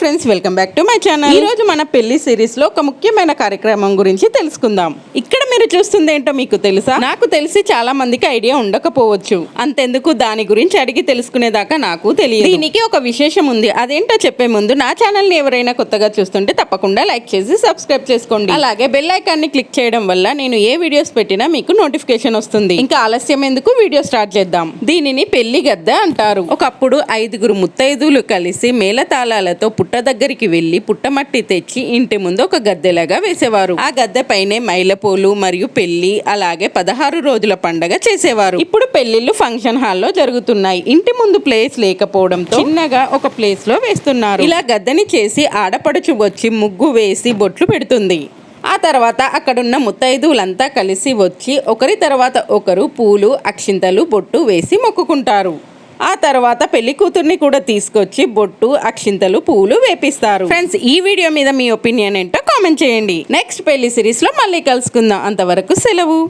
Friends welcome back to my channel. ఈ రోజు మన పెళ్ళి సిరీస్లో ఒక ముఖ్యమైన కార్యక్రమం గురించి తెలుసుకుందాం. ఇక్కడ మీరు చూస్తుంది ఏంటో మీకు తెలుసా? నాకు తెలిసి చాలా మందికి ఐడియా ఉండకపోవచ్చు. అంతెందుకు దాని గురించి అడిగి తెలుసుకునేదాకా నాకు తెలియదు. దీనికి ఒక విశేషం ఉంది. అదేంటో చెప్పే ముందు నా ఛానల్ని ఎవరైనా కొత్తగా చూస్తుంటే తప్పకుండా లైక్ చేసి సబ్స్క్రైబ్ చేసుకోండి. అలాగే బెల్ ఐకాన్ని క్లిక్ చేయడం వల్ల నేను ఏ వీడియోస్ పెట్టినా మీకు నోటిఫికేషన్ వస్తుంది. ఇంకా ఆలస్యం ఎందుకు? వీడియో స్టార్ట్ చేద్దాం. దీనిని పెళ్ళి గద్ద అంటారు. ఒకప్పుడు ఐదుగురు ముత్తైదులు కలిసి మేళతాళాలతో పుట్టి పుట్ట దగ్గరికి వెళ్ళి పుట్టమట్టి తెచ్చి ఇంటి ముందు ఒక గద్దెలాగా వేసేవారు. ఆ గద్దె పైనే మైలపోలు మరియు పెళ్ళి అలాగే పదహారు రోజుల పండగ చేసేవారు. ఇప్పుడు పెళ్ళిళ్ళు ఫంక్షన్ హాల్లో జరుగుతున్నాయి. ఇంటి ముందు ప్లేస్ లేకపోవడంతో చిన్నగా ఒక ప్లేస్లో వేస్తున్నారు. ఇలా గద్దెని చేసి ఆడపడుచు వచ్చి ముగ్గు వేసి బొట్లు పెడుతుంది. ఆ తర్వాత అక్కడున్న ముత్తైదువులంతా కలిసి వచ్చి ఒకరి తర్వాత ఒకరు పూలు అక్షింతలు బొట్టు వేసి మొక్కుకుంటారు. ఆ తర్వాత పెళ్ళి కూతుర్ని కూడా తీసుకొచ్చి బొట్టు అక్షింతలు పూలు వేపిస్తారు. ఫ్రెండ్స్ ఈ వీడియో మీద మీ ఒపీనియన్ ఏంటో కామెంట్ చేయండి. నెక్స్ట్ పెళ్ళి సిరీస్లో మళ్ళీ కలుసుకుందాం. అంతవరకు సెలవు.